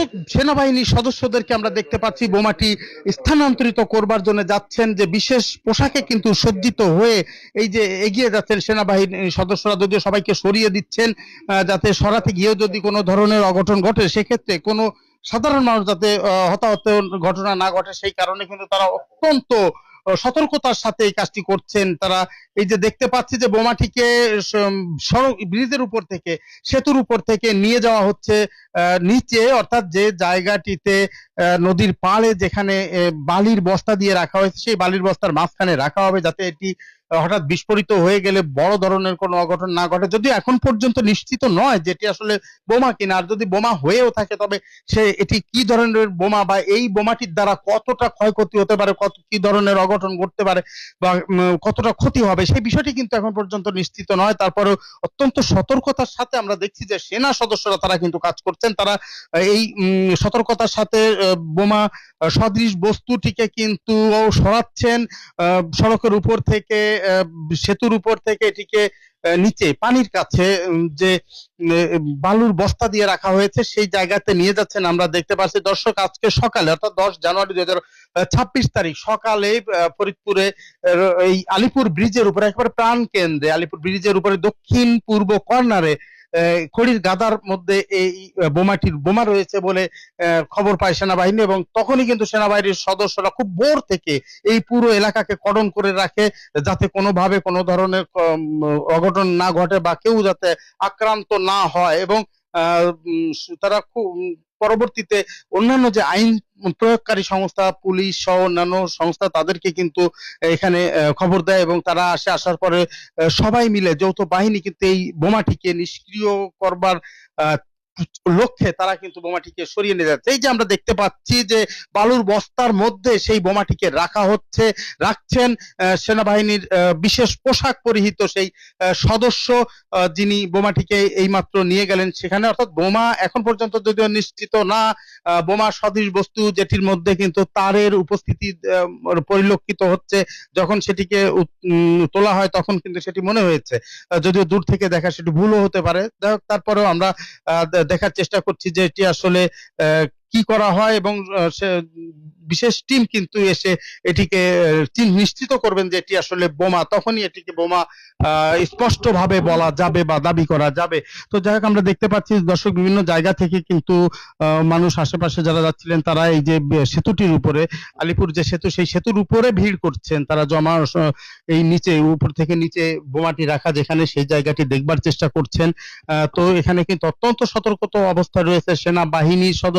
দর্শক সেনাবাহিনীর সদস্যদেরকে আমরা দেখতে পাচ্ছি, বোমাটি স্থানান্তরিত করবার জন্য যাচ্ছেন, যে বিশেষ পোশাকে কিন্তু সজ্জিত হয়ে এই যে এগিয়ে যাচ্ছেন সেনাবাহিনীর সদস্যরা, যদিও সবাইকে সরিয়ে দিচ্ছেন যাতে সরাতে গিয়েও যদি কোনো ধরনের অঘটন ঘটে, সেক্ষেত্রে কোনো সাধারণ মানুষ যাতে হতাহত ঘটনা না ঘটে, সেই কারণে কিন্তু তারা অত্যন্ত সতর্কতার সাথে এই কাজটি করছেন। তারা এই যে দেখতে পাচ্ছি যে বোমাটিকে সড়ক ব্রিজের উপর থেকে, সেতুর উপর থেকে নিয়ে যাওয়া হচ্ছে নিচে, অর্থাৎ যে জায়গাটিতে নদীর পাড়ে যেখানে বালির বস্তা দিয়ে রাখা হয়েছে, সেই বালির বস্তার মাঝখানে রাখা হবে যাতে এটি হঠাৎ বিস্ফোরিত হয়ে গেলে বড় ধরনের কোনো অঘটন না ঘটে। যদিও এখন পর্যন্ত নিশ্চিত নয় যেটি আসলে বোমা কিনা, আর যদি বোমা হয়েও থাকে, তবে সে এটি কি ধরনের বোমা বা এই বোমাটির দ্বারা কতটা ক্ষয়ক্ষতি হতে পারে, কত কি ধরনের অঘটন ঘটতে পারে বা কতটা ক্ষতি হবে, সেই বিষয়টি কিন্তু এখন পর্যন্ত নিশ্চিত নয়। তারপরেও অত্যন্ত সতর্কতার সাথে আমরা দেখছি যে সেনা সদস্যরা তারা কিন্তু কাজ করছেন। তারা এই সতর্কতার সাথে বোমা সদৃশ বস্তুটিকে কিন্তু সরাচ্ছেন সড়কের উপর থেকে সেতুর উপর থেকে এটিকে নিচে, পানির কাছে যে বালুর বস্তা দিয়ে রাখা হয়েছে, সেই জায়গাতে নিয়ে যাচ্ছেন আমরা দেখতে পাচ্ছি দর্শক, আজকে সকালে, অর্থাৎ দশ জানুয়ারি দুই ছাব্বিশ তারিখ, সকালে ফরিদপুরে এই আলিপুর ব্রিজের উপরে, একেবারে প্রাণ কেন্দ্রে আলিপুর ব্রিজের উপরে দক্ষিণ পূর্ব কর্নারে খড়ির গাদার মধ্যে এই বোমাটির বোমা রয়েছে বলে খবর পায় সেনাবাহিনী এবং তখনই কিন্তু সেনাবাহিনীর সদস্যরা খুব ভোর থেকে এই পুরো এলাকাকে কডন করে রাখে যাতে কোনোভাবে কোনো ধরনের অঘটন না ঘটে বা কেউ যাতে আক্রান্ত না হয় এবং তারা খুব পরবর্তীতে অন্যান্য যে আইন প্রয়োগকারী সংস্থা, পুলিশ সহ অন্যান্য সংস্থা, তাদেরকে কিন্তু এখানে খবর দেয় এবং তারা আসে, আসার পরে সবাই মিলে যৌথ বাহিনী কিন্তু এই বোমাটিকে নিষ্ক্রিয় করবার লক্ষ্যে তারা কিন্তু বোমাটিকে সরিয়ে নিয়ে যাচ্ছে। এই যে আমরা দেখতে পাচ্ছি যে বালুর বস্তার মধ্যে সেই বোমাটিকে রাখা হচ্ছে, রাখছেন সেনাবাহিনীর বিশেষ পোশাক পরিহিত সেই সদস্য যিনি বোমাটিকে এইমাত্র নিয়ে গেলেন সেখানে। অর্থাৎ বোমা এখন পর্যন্ত যদিও নিশ্চিত না বোমা সদৃশ বস্তু যেটির মধ্যে কিন্তু তারের উপস্থিতি পরিলক্ষিত হচ্ছে। যখন সেটিকে তোলা হয় তখন কিন্তু সেটি মনে হয়েছে। যদিও দূর থেকে দেখা সেটি ভুলও হতে পারে। তারপরেও আমরা দেখার চেষ্টা করছি যে এটি আসলে কি করা হয় এবং বিশেষ টিম কিন্তু এসে এটিকে নিশ্চিত করবেন যে এটি আসলে বোমা, তখনই এটিকে বোমা স্পষ্ট ভাবে বলা যাবে বা দাবি করা যাবে। তো যাই হোক, আমরা দেখতে পাচ্ছি দর্শক বিভিন্ন জায়গা থেকে কিন্তু মানুষ আশেপাশে যারা যাচ্ছিলেন, তারা এই যে সেতুটির উপরে, আলিপুর যে সেতু, সেই সেতুর উপরে ভিড় করছেন। তারা জমা এই নিচে, উপর থেকে নিচে বোমাটি রাখা, যেখানে সেই জায়গাটি দেখবার চেষ্টা করছেন। তো এখানে কিন্তু অত্যন্ত সতর্কতা অবস্থা রয়েছে। সেনাবাহিনীর সদস্য